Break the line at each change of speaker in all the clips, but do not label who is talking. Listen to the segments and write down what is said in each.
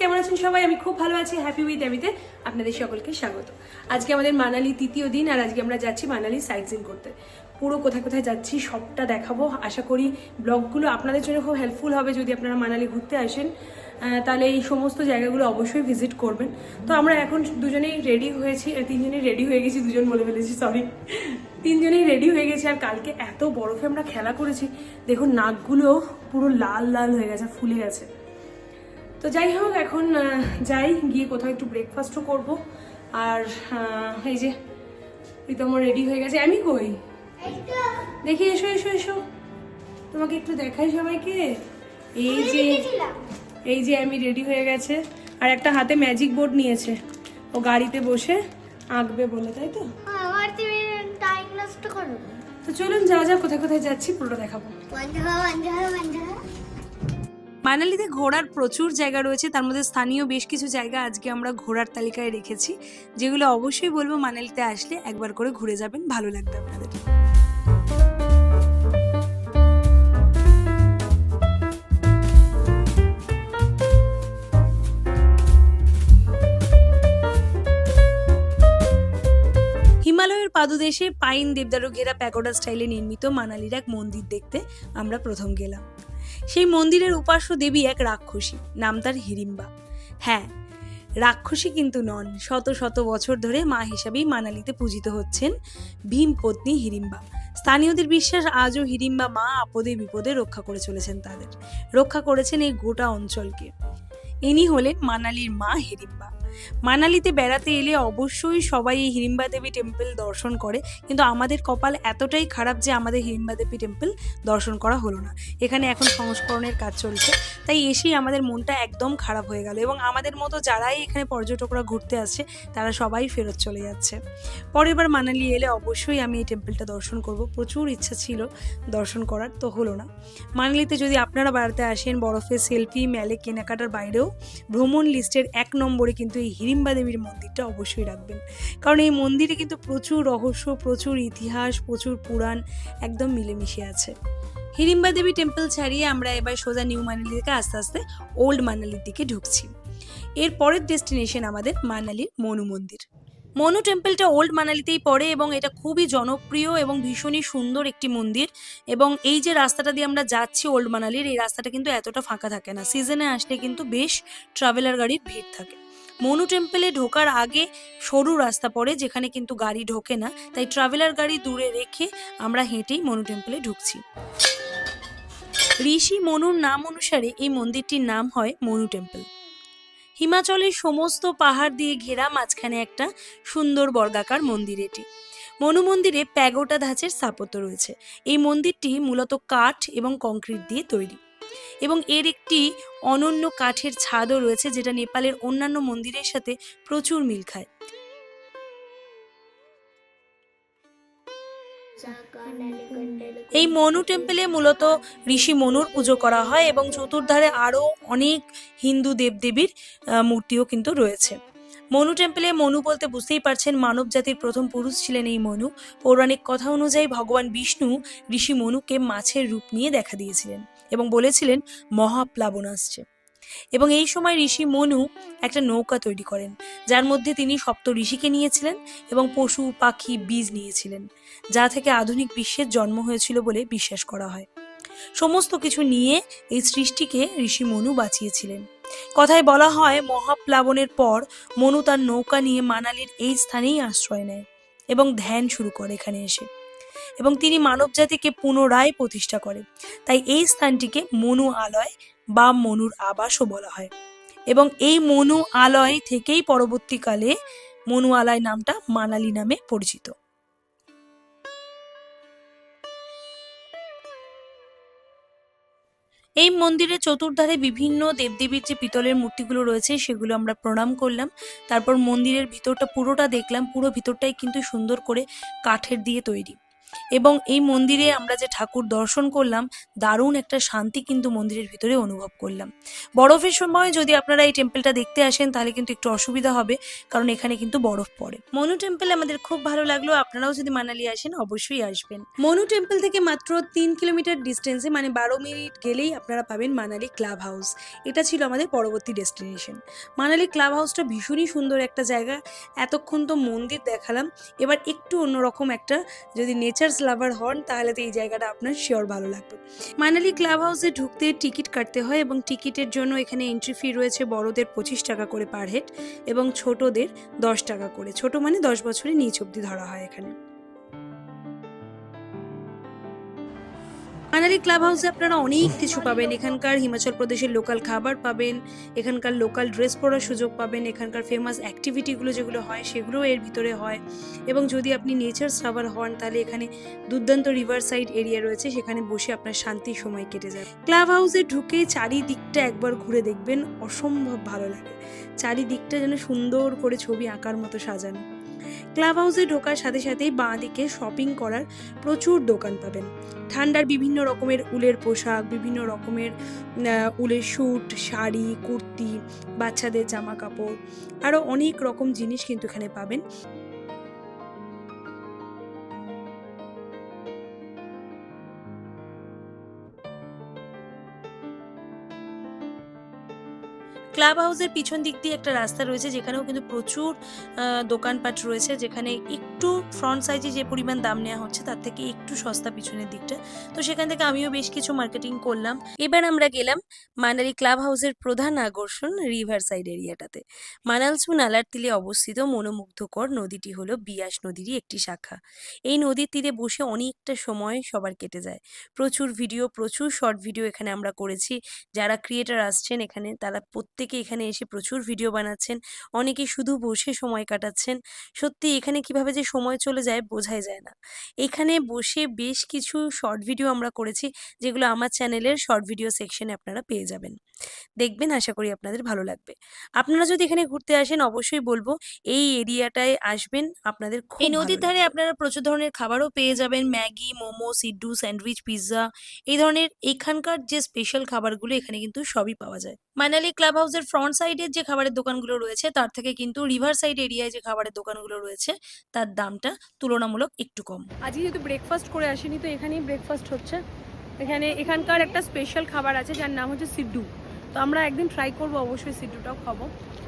কেমন আছেন সবাই? আমি খুব ভালো আছি। হ্যাপি উইথ অ্যামিতে আপনাদের সকলকে স্বাগত। আজকে আমাদের মানালি তৃতীয় দিন আর আজকে আমরা যাচ্ছি মানালি সাইট সিন করতে। পুরো কোথায় কোথায় যাচ্ছি সবটা দেখাবো। আশা করি ব্লগগুলো আপনাদের জন্য খুব হেল্পফুল হবে যদি আপনারা মানালি ঘুরতে আসেন। তাহলে এই সমস্ত জায়গাগুলো অবশ্যই ভিজিট করবেন। তো আমরা এখন দুজনেই রেডি হয়েছি তিনজনেই রেডি হয়ে গেছি, দুজন বলে ফেলেছি সরি তিনজনেই রেডি হয়ে গেছি আর কালকে এত বরফে আমরা খেলা করেছি। দেখুন, নাকগুলো পুরো লাল লাল হয়ে গেছে, ফুলে গেছে। তো যাই হোক এখন যাই গিয়ে কোথাও একটু ব্রেকফাস্টও করব। আর এই যে প্রীতম রেডি হয়ে গেছে। আমি কই? দেখি এসো এসো এসো। তোমাকে একটু দেখাই সবাইকে। এই যে এই যে আমি রেডি হয়ে গেছে। আর একটা হাতে ম্যাজিক বোর্ড নিয়েছে। ও গাড়িতে বসে আঁকবে বলে তাই তো?
করো।
তো চলুন যা যা কোথায় কোথায় যাচ্ছি পুরোটা দেখাবো। মানালিতে ঘোরার প্রচুর জায়গা রয়েছে, তার মধ্যে স্থানীয় বেশ কিছু জায়গা আজকে আমরা ঘোরার তালিকায় রেখেছি, যেগুলো অবশ্যই বলব মানালিতে আসলে একবার করে ঘুরে যাবেন, ভালো লাগবে আপনাদের। হিমালয়ের পাদদেশে পাইন দেবদারু ঘেরা প্যাকোডা স্টাইলে নির্মিত মানালির এক মন্দির দেখতে আমরা প্রথম গেলাম। সেই মন্দিরের উপাস্য দেবী এক রাক্ষসী, নাম তার হিড়িম্বা হ্যাঁ রাক্ষসী কিন্তু নন। শত শত বছর ধরে মা হিসাবেই মানালিতে পূজিত হচ্ছেন ভীম পত্নী হিড়িম্বা স্থানীয়দের বিশ্বাস আজও হিড়িম্বা মা আপদে বিপদে রক্ষা করে চলেছেন তাদের। রক্ষা করেছেন এই গোটা অঞ্চলকে। ইনি হলেন মানালির মা হিড়িম্বা মানালিতে বেড়াতে এলে অবশ্যই সবাই এই হিড়িম্বা দেবী টেম্পল দর্শন করে। কিন্তু আমাদের কপাল এতটাই খারাপ যে আমাদের হিড়িম্বা দেবী টেম্পল দর্শন করা হলো না। এখানে এখন সংস্করণের কাজ চলছে। তাই এসেই আমাদের মনটা একদম খারাপ হয়ে গেল এবং আমাদের মতো যারাই এখানে পর্যটকরা ঘুরতে আসছে, তারা সবাই ফেরত চলে যাচ্ছে। পরের বার মানালি এলে অবশ্যই আমি এই টেম্পলটা দর্শন করব। প্রচুর ইচ্ছা ছিল দর্শন করার, তো হলো না। মানালিতে যদি আপনারা বেড়াতে আসেন, বরফে সেলফি, মেলে কেনাকাটার বাইরেও ভ্রমণ লিস্টের এক নম্বরে কিন্তু এই হিড়িম্বা দেবীর মন্দিরটা অবশ্যই রাখবেন। কারণ এই মন্দিরে কিন্তু প্রচুর রহস্য, প্রচুর ইতিহাস, প্রচুর পুরাণ একদম মিলেমিশে আছে। হিড়িম্বা দেবী টেম্পল ছাড়িয়ে আমরা এবার সোজা নিউ মানালি থেকে আস্তে আস্তে ওল্ড মানালির দিকে ঢুকছি। এর পরের ডেস্টিনেশন আমাদের মানালির মনু মন্দির। মনু টেম্পলটা ওল্ড মানালিতেই পড়ে এবং এটা খুবই জনপ্রিয় এবং ভীষণই সুন্দর একটি মন্দির এবং এই যে রাস্তাটা দিয়ে আমরা যাচ্ছি ওল্ড মানালির, এই রাস্তাটা কিন্তু এতটা ফাঁকা থাকে না। সিজনে আসলে কিন্তু বেশ ট্রাভেলার গাড়ির ভিড় থাকে। মনু টেম্পলে ঢোকার আগে সরু রাস্তা পড়ে, যেখানে কিন্তু গাড়ি ঢোকে না। তাই ট্রাভেলার গাড়ি দূরে রেখে আমরা হেঁটেই মনু টেম্পলে ঢুকছি। ঋষি মনুর নাম অনুসারে এই মন্দিরটির নাম হয় মনু টেম্পল। হিমাচলের সমস্ত পাহাড় দিয়ে ঘেরা মাঝখানে একটা সুন্দর বর্গাকার মন্দির এটি। মনু মন্দিরে প্যাগোটা ধাঁচের স্থাপত্য রয়েছে। এই মন্দিরটি মূলত কাঠ এবং কংক্রিট দিয়ে তৈরি। এবং এর একটি অনন্য কাঠের ছাদও রয়েছে যেটা নেপালের অন্যান্য মন্দিরের সাথে প্রচুর মিল খায়। এই মনু টেম্পলে মূলত ঋষি মনুর পুজো করা হয় এবং চতুর্ধারে আরও অনেক হিন্দু দেবদেবীর মূর্তিও কিন্তু রয়েছে। মনু টেম্পলে মনু বলতে বুঝতেই পারছেন মানব জাতির প্রথম পুরুষ ছিলেন এই মনু। পৌরাণিক কথা অনুযায়ী ভগবান বিষ্ণু ঋষি মনুকে মাছের রূপ নিয়ে দেখা দিয়েছিলেন এবং বলেছিলেন, মহাপ্লাবন আসছে। এবং এই সময় ঋষি মনু একটা নৌকা তৈরি করেন, যার মধ্যে তিনি সপ্ত ঋষিকে নিয়েছিলেন এবং পশু, পাখি, বীজ নিয়েছিলেন, যা থেকে আধুনিক বিশ্বের জন্ম হয়েছিল বলে বিশ্বাস করা হয়। সমস্ত কিছু নিয়ে এই সৃষ্টিকে ঋষি মনু বাঁচিয়েছিলেন। কথায় বলা হয়, মহাপ্লাবনের পর মনু তার নৌকা নিয়ে মানালির এই স্থানেই আশ্রয় নেয় এবং ধ্যান শুরু করে এখানে এসে। এবং তিনি মানবজাতিকে পুনরায় প্রতিষ্ঠা করে। তাই এই স্থানটিকে মনু আলয় বা মনুর আবাসও বলা হয়। এবং এই মনু আলয় থেকেই পরবর্তীকালে মনু আলয় নামটা মানালি নামে পরিচিত। এই মন্দিরের চতুর্ধারে বিভিন্ন দেবদেবীর যে পিতলের মূর্তিগুলো রয়েছে, সেগুলো আমরা প্রণাম করলাম। তারপর মন্দিরের ভিতরটা পুরোটা দেখলাম, পুরো ভিতরটাই কিন্তু সুন্দর করে কাঠের দিয়ে তৈরি। এবং এই মন্দিরে আমরা যে ঠাকুর দর্শন করলাম, দারুণ একটা শান্তি কিন্তু মন্দিরের ভিতরে অনুভব করলাম। বরফের সময় যদি আপনারা এই টেম্পলটা দেখতে আসেন, তাহলে কিন্তু একটু অসুবিধা হবে, কারণ এখানে কিন্তু বরফ পড়ে। মনু টেম্পল আমাদের খুব ভালো লাগল, আপনারাও যদি মানালি আসেন, অবশ্যই আসবেন। মনু টেম্পল থেকে মাত্র তিন কিলোমিটার ডিস্টেন্সে মানে বারো মিনিট গেলেই আপনারা পাবেন মানালি ক্লাব হাউস এটা ছিল আমাদের পরবর্তী ডেস্টিনেশন মানালি ক্লাব হাউসটা ভীষণই সুন্দর একটা জায়গা। এতক্ষণ তো মন্দির দেখালাম। এবার একটু অন্যরকম একটা যদি নেচার্স লাভার হন, তাহলে তো এই জায়গাটা আপনার শিওর ভালো লাগবে। মানালি ক্লাব হাউসে ঢুকতে টিকিট কাটতে হয় এবং টিকিটের জন্য এখানে এন্ট্রি ফি রয়েছে বড়দের পঁচিশ টাকা করে পার হেড এবং ছোটদের দশ টাকা করে। ছোট মানে দশ বছরের নিচ অব্দি ধরা হয় এখানে। মানালি ক্লাব হাউসে আপনারা অনেক কিছু পাবেন। এখানকার হিমাচল প্রদেশের লোকাল খাবার পাবেন, এখানকার লোকাল ড্রেস পরার সুযোগ পাবেন, এখানকার ফেমাস অ্যাক্টিভিটিগুলো যেগুলো হয় সেগুলোও এর ভিতরে হয়। এবং যদি আপনি নেচার সাভার হন, তাহলে এখানে দুর্দান্ত রিভার সাইড এরিয়া রয়েছে, সেখানে বসে আপনার শান্তির সময় কেটে যাবে। ক্লাব হাউসে ঢুকে চারিদিকটা একবার ঘুরে দেখবেন, অসম্ভব ভালো লাগে। চারিদিকটা যেন সুন্দর করে ছবি আঁকার মতো সাজানো। ক্লাব হাউসে ঢোকার সাথে সাথেই বাঁ দিকে শপিং করার প্রচুর দোকান পাবেন। ঠান্ডার বিভিন্ন রকমের উলের পোশাক, বিভিন্ন রকমের উলের স্যুট শাড়ি, কুর্তি, বাচ্চাদের জামা কাপড় আরও অনেক রকম জিনিস কিন্তু এখানে পাবেন। ক্লাব হাউসের পিছন দিক দিয়ে একটা রাস্তা রয়েছে, যেখানেও কিন্তু প্রচুর দোকানপাট রয়েছে, যেখানে একটু ফ্রন্ট সাইজে যে পরিমাণ দাম নেওয়া হচ্ছে, তার থেকে একটু সস্তা পিছনের দিকটা। তো সেখান থেকে আমিও বেশ কিছু মার্কেটিং করলাম। এবার আমরা গেলাম মানালি ক্লাব হাউসের প্রধান আকর্ষণ রিভার সাইড এরিয়াটাতে মানালসু নালার তীরে অবস্থিত মনোমুগ্ধকর নদীটি হলো বিয়াস নদীরই একটি শাখা। এই নদীর তীরে বসে অনেকটা সময় সবার কেটে যায়। প্রচুর ভিডিও প্রচুর শর্ট ভিডিও এখানে আমরা করেছি। যারা ক্রিয়েটার আসছেন এখানে, তারা প্রত্যেকে এখানে এসে প্রচুর ভিডিও বানাচ্ছেন। অনেকে শুধু বসে সময় কাটাচ্ছেন। সত্যি এখানে কীভাবে যে সময় চলে যায় বোঝাই যায় না। এখানে বসে বেশ কিছু শর্ট ভিডিও আমরা করেছি যেগুলো আমার চ্যানেলের শর্ট ভিডিও সেকশনে আপনারা পেয়ে যাবেন। দেখবেন আশা করি আপনাদের ভালো লাগবে। আপনারা যদি এখানে ঘুরতে আসেন অবশ্যই বলব এই এরিয়াটায় আসবেন আপনাদের এই নদীর ধারে আপনারা প্রচুর ধরনের খাবারও পেয়ে যাবেন Maggi momo siddu sandwich pizza এই ধরনের এখানকার যে স্পেশাল খাবারগুলো এখানে কিন্তু সবই পাওয়া যায়। মানালি ক্লাব হাউসের ফ্রন্ট সাইডের যে খাবারের দোকানগুলো রয়েছে, তার থেকে কিন্তু রিভার সাইড এরিয়ায় যে খাবারের দোকানগুলো রয়েছে, তার দামটা তুলনামূলক একটু কম।
আজকে যেহেতু ব্রেকফাস্ট করে আসেনি, তো এখানেই ব্রেকফাস্ট হচ্ছে। এখানে এখানকার একটা স্পেশাল খাবার আছে, যার নাম হচ্ছে সিড্ডু। তো আমরা একদিন ট্রাই করব, অবশ্যই সিড্ডুটাও খাব।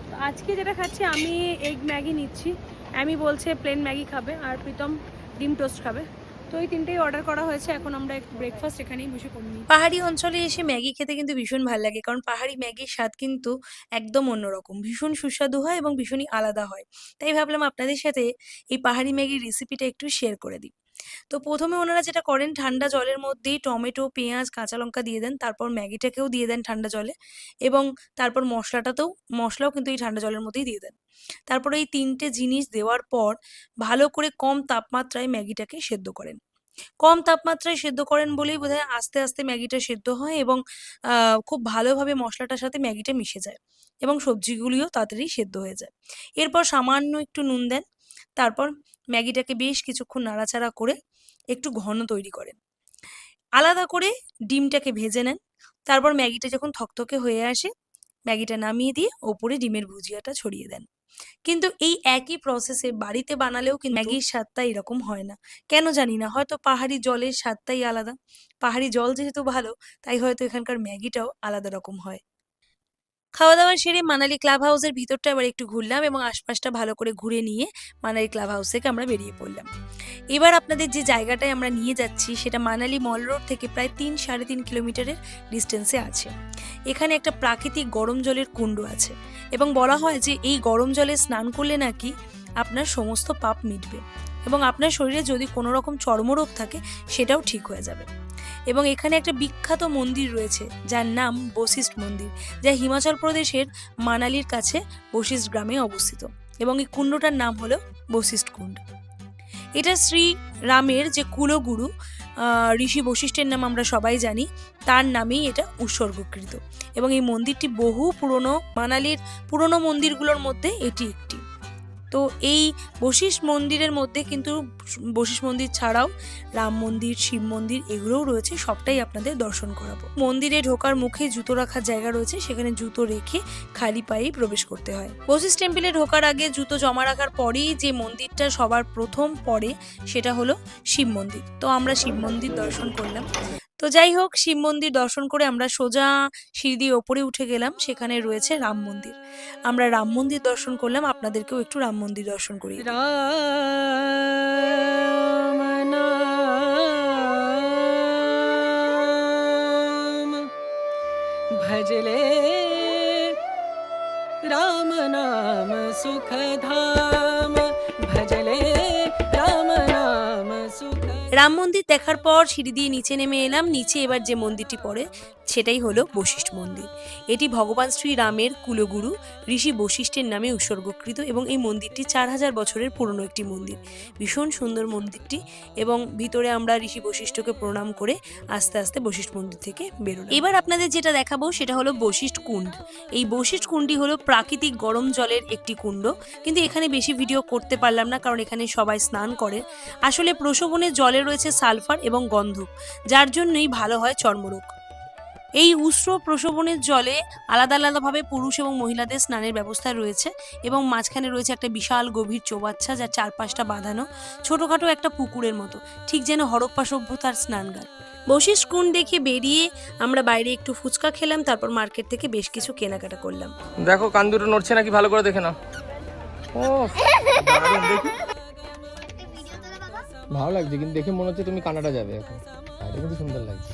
তো আজকে যেটা খাচ্ছি, আমি এগ ম্যাগি নিচ্ছি। আমি বলছে প্লেন ম্যাগি খাবে, আর প্রীতম ডিম টোস্ট খাবে। তো এই তিনটেই অর্ডার করা হয়েছে। এখন আমরা ব্রেকফাস্ট এখানেই বসে করি
পাহাড়ি অঞ্চলে এসে ম্যাগি খেতে কিন্তু ভীষণ ভালো লাগে, কারণ পাহাড়ি ম্যাগির স্বাদ কিন্তু একদম অন্যরকম। ভীষণ সুস্বাদু হয় এবং ভীষণই আলাদা হয়। তাই ভাবলাম আপনাদের সাথে এই পাহাড়ি ম্যাগির রেসিপিটা একটু শেয়ার করে দিই। তো প্রথমে ওনারা যেটা করেন, ঠান্ডা জলের মধ্যেই টমেটো, পেঁয়াজ, কাঁচা লঙ্কা দিয়ে দেন, তারপর ম্যাগিটাকেও দিয়ে দেন ঠান্ডা জলে এবং তারপর মশলাটাতেও, মশলাও কিন্তু এই ঠান্ডা জলের মধ্যেই দিয়ে দেন। তারপরে এই তিনটে জিনিস দেওয়ার পর ভালো করে কম তাপমাত্রায় ম্যাগিটাকে সেদ্ধ করেন। কম তাপমাত্রায় সেদ্ধ করেন বলেই বোধহয় আস্তে আস্তে ম্যাগিটা সেদ্ধ হয় এবং খুব ভালোভাবে মশলাটার সাথে ম্যাগিটা মিশে যায় এবং সবজিগুলিও তাড়াতাড়ি সেদ্ধ হয়ে যায়। এরপর সামান্য একটু নুন দেন, তারপর ম্যাগিটাকে বেশ কিছুক্ষণ নাড়াচাড়া করে একটু ঘন তৈরি করেন। আলাদা করে ডিমটাকে ভেজে নেন। তারপর ম্যাগিটা যখন থকথকে হয়ে আসে, ম্যাগিটা নামিয়ে দিয়ে ওপরে ডিমের ভুজিয়াটা ছড়িয়ে দেন। কিন্তু এই একই প্রসেসে বাড়িতে বানালেও কিন্তু ম্যাগির স্বাদটা এরকম হয় না। কেন জানি না, হয়তো পাহাড়ি জলের স্বাদটাই আলাদা। পাহাড়ি জল যেহেতু ভালো, তাই হয়তো এখানকার ম্যাগিটাও আলাদা রকম হয়। খাওয়া দাওয়া সেরে মানালি ক্লাব হাউসের ভিতরটা আবার একটু ঘুরলাম এবং আশপাশটা ভালো করে ঘুরে নিয়ে মানালি ক্লাব হাউস থেকে আমরা বেরিয়ে পড়লাম। এবার আপনাদের যে জায়গাটায় আমরা নিয়ে যাচ্ছি সেটা মানালি মল রোড থেকে প্রায় তিন সাড়ে তিন কিলোমিটারের ডিস্টেন্সে আছে। এখানে একটা প্রাকৃতিক গরম জলের কুণ্ড আছে এবং বলা হয় যে এই গরম জলে স্নান করলে নাকি আপনার সমস্ত পাপ মিটবে এবং আপনার শরীরে যদি কোনো রকম চর্মরোগ থাকে সেটাও ঠিক হয়ে যাবে। এবং এখানে একটা বিখ্যাত মন্দির রয়েছে, যার নাম বশিষ্ঠ মন্দির, যা হিমাচল প্রদেশের মানালির কাছে বশিষ্ঠ গ্রামে অবস্থিত এবং এই কুণ্ডটার নাম হলো বশিষ্ঠ কুণ্ড। এটা শ্রী রামের যে কুলগুরু ঋষি বশিষ্ঠের নাম আমরা সবাই জানি, তার নামেই এটা উৎসর্গকৃত এবং এই মন্দিরটি বহু পুরনো মানালির পুরনো মন্দিরগুলোর মধ্যে এটি একটি। তো এই বশিষ্ঠ মন্দিরের মধ্যে কিন্তু বশিষ্ঠ মন্দির ছাড়াও রাম মন্দির, শিব মন্দির এগুলোও রয়েছে, সবটাই আপনাদের দর্শন করাবো। মন্দিরে ঢোকার মুখে জুতো রাখার জায়গা রয়েছে, সেখানে জুতো রেখে খালি পায়েই প্রবেশ করতে হয়। বশিষ্ঠ টেম্পলে ঢোকার আগে জুতো জমা রাখার পরেই যে মন্দিরটা সবার প্রথম পরে সেটা হলো শিব মন্দির। তো আমরা শিব মন্দির দর্শন করলাম। তো যাই হোক, শিব মন্দির দর্শন করে আমরা সোজা সিঁড়ি দিয়ে ওপরে উঠে গেলাম। সেখানে রয়েছে রাম মন্দির। আমরা রাম মন্দির দর্শন করলাম। আপনাদেরকেও একটু রাম মন্দির দর্শন করি
ভজলে রাম নাম সুখধাম। রাম
মন্দির দেখার পর সিঁড়ি দিয়ে নিচে নেমে এলাম। নিচে এবার যে মন্দিরটি পড়ে, সেটাই হলো বশিষ্ঠ মন্দির। এটি ভগবান শ্রী রামের কুলগুরু ঋষি বশিষ্ঠের নামে উৎসর্গকৃত এবং এই মন্দিরটি চার হাজার বছরের পুরনো একটি মন্দির। ভীষণ সুন্দর মন্দিরটি এবং ভিতরে আমরা ঋষি বশিষ্ঠকে প্রণাম করে আস্তে আস্তে বশিষ্ঠ মন্দির থেকে বেরোলাম। এবার আপনাদের যেটা দেখাবো, সেটা হলো বশিষ্ঠ কুণ্ড। এই বশিষ্ঠ কুণ্ডটি হলো প্রাকৃতিক গরম জলের একটি কুণ্ড। কিন্তু এখানে বেশি ভিডিও করতে পারলাম না, কারণ এখানে সবাই স্নান করে। আসলে প্রসবনে জলে রয়েছে সালফার এবং গন্ধক, যার জন্যই ভালো হয় চর্মরোগ। এই উষ্ণ প্রসবনের জলে আলাদা আলাদাভাবে পুরুষ এবং মহিলাদের স্নানের ব্যবস্থা রয়েছে এবং মাঝখানে রয়েছে একটা বিশাল গভীর চৌবাচ্চা যার চারপাশটা বাঁধানো, ছোটোখাটো একটা পুকুরের মতো, ঠিক যেন হরপ্পা সভ্যতার স্নানগার বশিষ্ঠ কুণ্ড দেখে বেরিয়ে আমরা বাইরে একটু ফুচকা খেলাম, তারপর মার্কেট থেকে বেশ কিছু কেনাকাটা করলাম।
দেখো, কান দুটো নড়ছে নাকি? ভালো করে দেখে নাও। ও দেখি। ভালো লাগছে কিন্তু দেখে মনে হচ্ছে তুমি কানাডা যাবে এখন। কিন্তু সুন্দর লাগছে।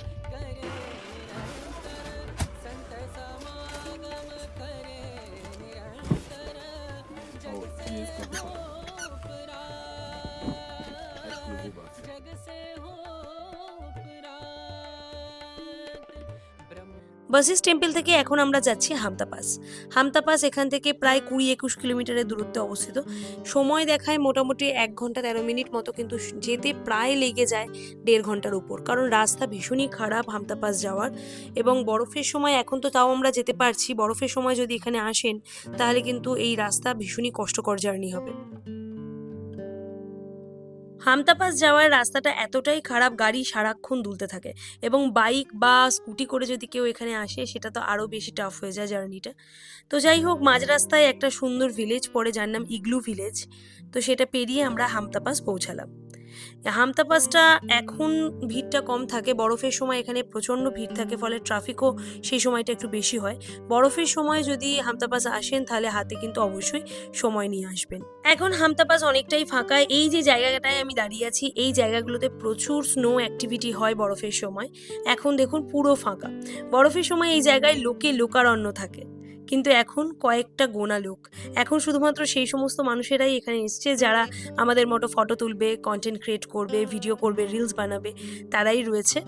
বশিষ্ঠ টেম্পল থেকে এখন আমরা যাচ্ছি হামতা পাস হামতা পাস এখান থেকে প্রায় কুড়ি একুশ কিলোমিটারের দূরত্বে অবস্থিত। সময় দেখায় মোটামুটি এক ঘণ্টা তেরো মিনিট মতো, কিন্তু যেতে প্রায় লেগে যায় দেড় ঘণ্টার উপর, কারণ রাস্তা ভীষণই খারাপ হামতা পাস যাওয়ার। এবং বরফের সময় এখন তো তাও আমরা যেতে পারছি, বরফের সময় যদি এখানে আসেন, তাহলে কিন্তু এই রাস্তা ভীষণই কষ্টকর জার্নি হবে। হামতাপাস যাওয়ার রাস্তাটা এতটাই খারাপ, গাড়ি সারাক্ষণ দুলতে থাকে এবং বাইক বা স্কুটি করে যদি কেউ এখানে আসে, সেটা তো আরও বেশি টাফ হয়ে যায় জার্নিটা। তো যাই হোক, মাঝ রাস্তায় একটা সুন্দর ভিলেজ পড়ে যার নাম ইগলু ভিলেজ তো সেটা পেরিয়ে আমরা হামতাপাস পৌঁছালাম। হামতাপাসটা এখন ভিড়টা কম থাকে। বরফের সময় এখানে প্রচণ্ড ভিড় থাকে, ফলে ট্রাফিকও সেই সময়টা একটু বেশি হয়। বরফের সময় যদি হামতাপাস আসেন, তাহলে হাতে কিন্তু অবশ্যই সময় নিয়ে আসবেন। এখন হামতাপাস অনেকটাই ফাঁকা। এই যে জায়গাটায় আমি দাঁড়িয়ে আছি, এই জায়গাগুলোতে প্রচুর স্নো অ্যাক্টিভিটি হয় বরফের সময়। এখন দেখুন পুরো ফাঁকা। বরফের সময় এই জায়গায় লোকে লোকারণ্য থাকে। কিন্তু এখন কয়েকটা গোনা লোক। এখন শুধুমাত্র সেই সমস্ত মানুষেরাই এখানে এসছে যারা আমাদের মতো ফটো তুলবে কন্টেন্ট ক্রিয়েট করবে ভিডিও করবে রিলস বানাবে। তারাই রয়েছে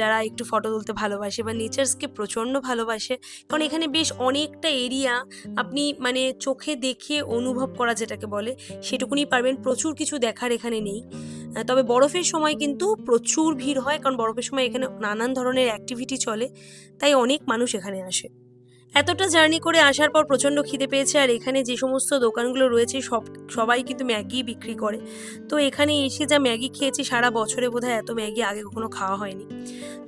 যারা একটু ফটো তুলতে ভালোবাসে বা নেচার্সকে প্রচণ্ড ভালোবাসে। কারণ এখানে বেশ অনেকটা এরিয়া আপনি মানে চোখে দেখে অনুভব করা যেটাকে বলে, সেটুকুনি পারবেন। প্রচুর কিছু দেখার এখানে নেই। তবে বরফের সময় কিন্তু প্রচুর ভিড় হয়, কারণ বরফের সময় এখানে নানান ধরনের অ্যাক্টিভিটি চলে, তাই অনেক মানুষ এখানে আসে। এতটা জার্নি করে আসার পর প্রচণ্ড খিদে পেয়েছে আর এখানে যে সমস্ত দোকানগুলো রয়েছে সব, সবাই কিন্তু ম্যাগি বিক্রি করে। তো এখানে এসে যা ম্যাগি খেয়েছি সারা বছরে বোধহয় এত ম্যাগি আগে কখনো খাওয়া হয়নি।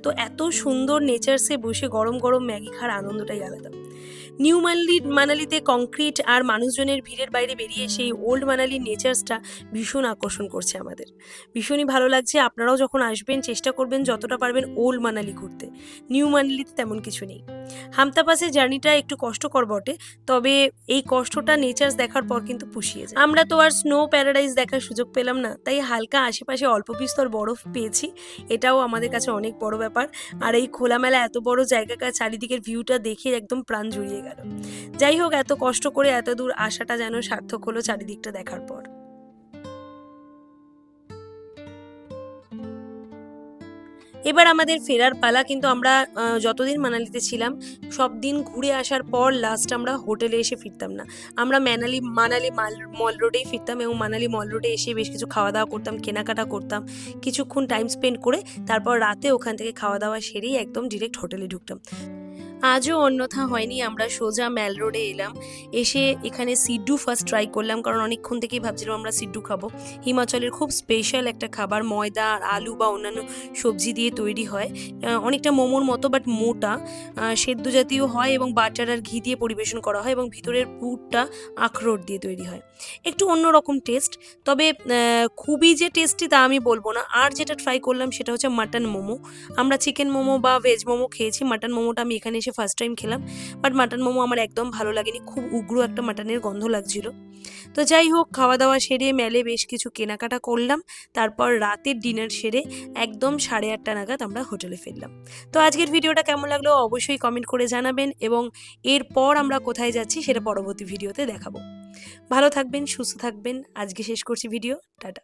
তো এত সুন্দর নেচার্সে বসে গরম গরম ম্যাগি খাওয়ার আনন্দটাই আলাদা। নিউ মানালি, মানালিতে কংক্রিট আর মানুষজনের ভিড়ের বাইরে বেরিয়ে সেই ওল্ড মানালির নেচার্সটা ভীষণ আকর্ষণ করছে আমাদের। ভীষণই ভালো লাগছে, আপনারাও যখন আসবেন চেষ্টা করবেন যতটা পারবেন ওল্ড মানালি ঘুরতে। নিউ মানালিতে তেমন কিছু নেই। হামতা পাসের জার্নিটা একটু কষ্টকর বটে, তবে এই কষ্টটা নেচার্স দেখার পর কিন্তু পুষিয়ে যায়। আমরা তো আর স্নো প্যারাডাইজ দেখার সুযোগ পেলাম না, তাই হালকা আশেপাশে অল্প বিস্তর বরফ পেয়েছি, এটাও আমাদের কাছে অনেক বড় ব্যাপার। আর এই খোলামেলা এত বড় জায়গাকার চারিদিকের ভিউটা দেখে একদম প্রাণ জুড়িয়ে গেল। যাই হোক, এত কষ্ট করে এত দূর আসাটা যেন সার্থক হলো চারিদিকটা দেখার পর। এবার আমাদের ফেরার পালা কিন্তু আমরা যতদিন মানালিতে ছিলাম, সব দিন ঘুরে আসার পর লাস্ট আমরা হোটেলে এসে ফিরতাম না। আমরা ম্যানালি মানালি মাল, মল রোডেই ফিরতাম এবং মানালি মল রোডে এসে বেশ কিছু খাওয়া দাওয়া করতাম, কেনাকাটা করতাম। কিছুক্ষণ টাইম স্পেন্ড করে তারপর রাতে ওখান থেকে খাওয়া দাওয়া সেরেই একদম ডিরেক্ট হোটেলে ঢুকতাম। আজও অন্যথা হয়নি, আমরা সোজা ম্যাল রোডে এলাম। এসে এখানে সিড্ডু ফার্স্ট ট্রাই করলাম, কারণ অনেকক্ষণ থেকেই ভাবছিলাম আমরা সিড্ডু খাব। হিমাচলের খুব স্পেশাল একটা খাবার, ময়দা আর আলু বা অন্যান্য সবজি দিয়ে তৈরি হয়। অনেকটা মোমোর মতো বাট মোটা। সেদ্ধ জাতীয় হয় এবং বাটার আর ঘি দিয়ে পরিবেশন করা হয় এবং ভিতরের পুরটা আখরোট দিয়ে তৈরি হয়। একটু অন্যরকম টেস্ট তবে খুবই যে টেস্টি তা আমি বলব না। আর যেটা ট্রাই করলাম সেটা হচ্ছে মাটন মোমো। আমরা চিকেন মোমো বা ভেজ মোমো খেয়েছি মাটন মোমোটা আমি এখানে এসে ফার্স্ট টাইম খেলাম বাট মাটন মোমো আমার একদম ভালো লাগেনি, খুব উগ্র একটা মাটনের গন্ধ লাগছিল। তো যাই হোক খাওয়া দাওয়া সেরে মেলে বেশ কিছু কেনাকাটা করলাম, তারপর রাতের ডিনার সেরে একদম সাড়ে আটটা নাগাদ আমরা হোটেলে ফিরলাম। তো আজকের ভিডিওটা কেমন লাগল অবশ্যই কমেন্ট করে জানাবেন এবং এরপর আমরা কোথায় যাচ্ছি সেটা পরবর্তী ভিডিওতে দেখাবো। ভালো থাকবেন, সুস্থ থাকবেন, আজকে শেষ করছি ভিডিও, টাটা।